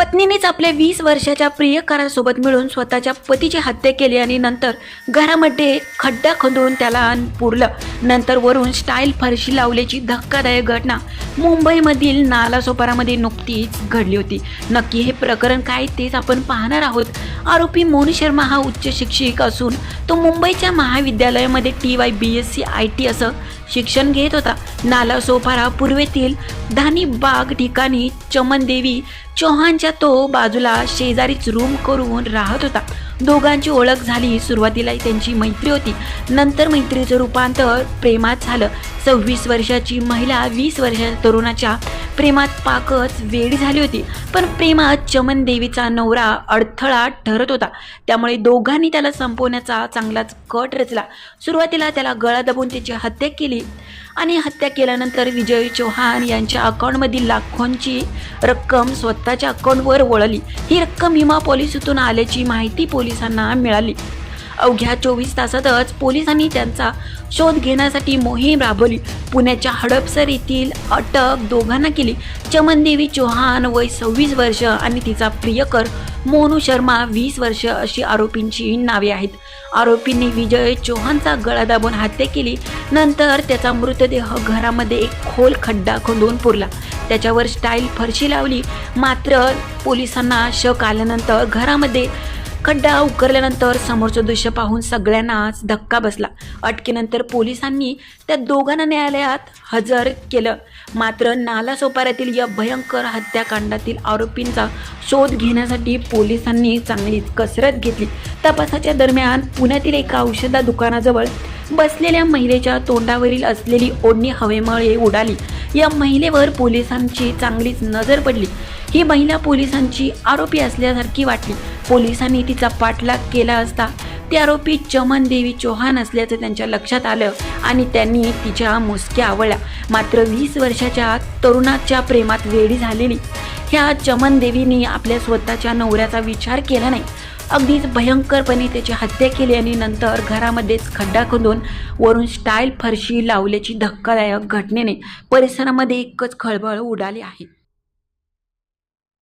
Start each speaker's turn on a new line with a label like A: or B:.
A: पत्नीनेच आपल्या वीस वर्षाच्या प्रियकारासोबत मिळून स्वतःच्या पतीची हत्या केली आणि नंतर घरामध्ये खड्डा खंदून त्याला पुरलं. नंतर वरून स्टाईल फरशी लावल्याची धक्कादायक घटना. मुंबईमधील नालासोपारामध्ये नुकतीच घडली होती. नक्की हे प्रकरण काय तेच आपण पाहणार आहोत. आरोपी मोनू शर्मा हा उच्च शिक्षिक असून तो मुंबईच्या महाविद्यालयामध्ये T Y B S C I T असं शिक्षण घेत होता. नालासोपारा पूर्वेतील धानी बाग ठिकाणी चमनदेवी चौहानच्या तो बाजूला शेजारीच रूम करून राहत होता. दोघांची ओळख झाली सुरुवातीला त्यांची मैत्री होती. नंतर मैत्रीचं रूपांतर प्रेमात झालं. सव्वीस वर्षाची महिला वीस वर्षाच्या तरुणाच्या प्रेमात पाकच वेळ झाली होती. पण प्रेमात चमन देवीचा नवरा अडथळा ठरत होता. त्यामुळे दोघांनी त्याला संपवण्याचा चांगलाच कट रचला. सुरुवातीला त्याला गळा दाबून त्याची हत्या केली आणि हत्या केल्यानंतर विजय चौहान यांच्या अकाउंटमधील लाखोंची रक्कम स्वतःच्या अकाउंटवर वळली. ही रक्कम विमा पॉलिसीतून आल्याची माहिती पोलिसांना मिळाली. अवघ्या चोवीस तासातच पोलिसांनी त्यांचा शोध घेण्यासाठी मोहीम राबवली. पुण्याच्या हडपसर येथील अटक दोघांना केली. चमनदेवी चौहान वय सव्वीस वर्ष आणि तिचा प्रियकर मोनू शर्मा वीस वर्ष अशी आरोपींची नावे आहेत. आरोपींनी विजय चौहानचा गळा दाबून हत्या केली. नंतर त्याचा मृतदेह घरामध्ये एक खोल खड्डा खोदून पुरला. त्याच्यावर स्टाईल फरशी लावली. मात्र पोलिसांना शक आल्यानंतर घरामध्ये खड्डा उकरल्यानंतर समोरचं दृश्य पाहून सगळ्यांनाच धक्का बसला. अटकेनंतर पोलिसांनी त्या दोघांना न्यायालयात हजर केलं. मात्र नालासोपाऱ्यातील या भयंकर हत्याकांडातील आरोपींचा शोध घेण्यासाठी पोलिसांनी चांगलीच कसरत घेतली. तपासाच्या दरम्यान पुण्यातील एका औषधा दुकानाजवळ बसलेल्या महिलेच्या तोंडावरील असलेली ओढणी हवेमुळे उडाली. या महिलेवर पोलिसांची चांगलीच नजर पडली. ही महिला पोलिसांची आरोपी असल्यासारखी वाटली. पोलिसांनी तिचा पाठलाग केला असता ती आरोपी चमन देवी चौहान असल्याचं त्यांच्या लक्षात आलं आणि त्यांनी तिच्या मुसक्या आवळल्या. मात्र वीस वर्षाच्या तरुणाच्या प्रेमात वेडी झालेली. ह्या चमन देवीने आपल्या स्वतःच्या नवऱ्याचा विचार केला नाही. अगदीच भयंकरपणे त्याची हत्या केली आणि नंतर घरामध्येच खड्डा खोदून वरून स्टाईल फरशी लावल्याची धक्कादायक घटनेने परिसरामध्ये एकच खळबळ उडाली आहे.